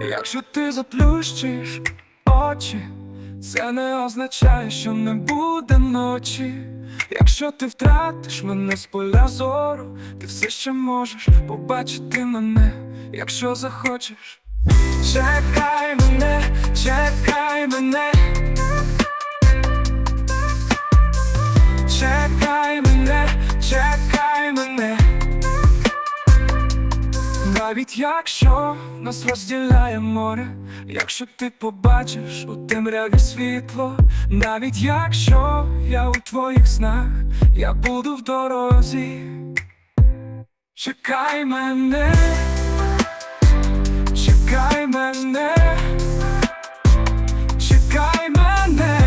Якщо ти заплющиш очі, це не означає, що не буде ночі. Якщо ти втратиш мене з поля зору, ти все ще можеш побачити мене, якщо захочеш. Чекай мене, чекай мене. Навіть якщо нас розділяє море, якщо ти побачиш у темряві світло, навіть якщо я у твоїх снах, я буду в дорозі. Чекай мене, чекай мене, чекай мене,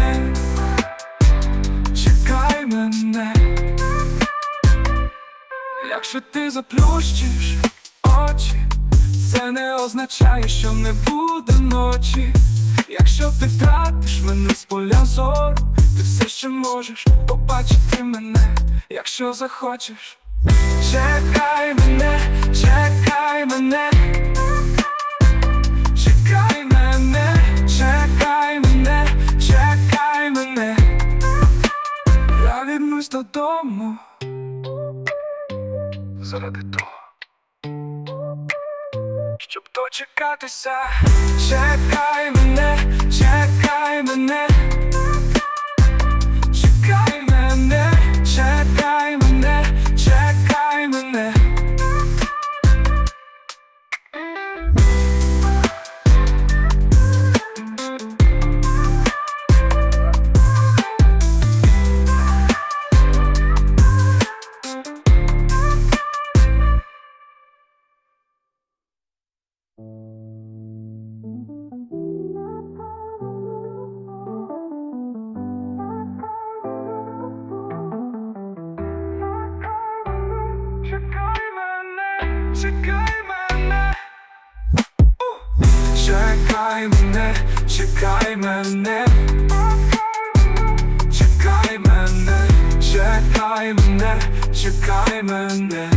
чекай мене. Якщо ти заплющиш очі, це не означає, що не буде ночі. Якщо ти втратиш мене з поля зору, ти все ще можеш побачити мене, якщо захочеш. Чекай мене, чекай мене. Чекай мене, чекай мене, чекай мене. Я віднусь додому заради того, дочекатися. Чекай Чекай мене, чекай мене. Чекай мене, чекай мене, чекай мене,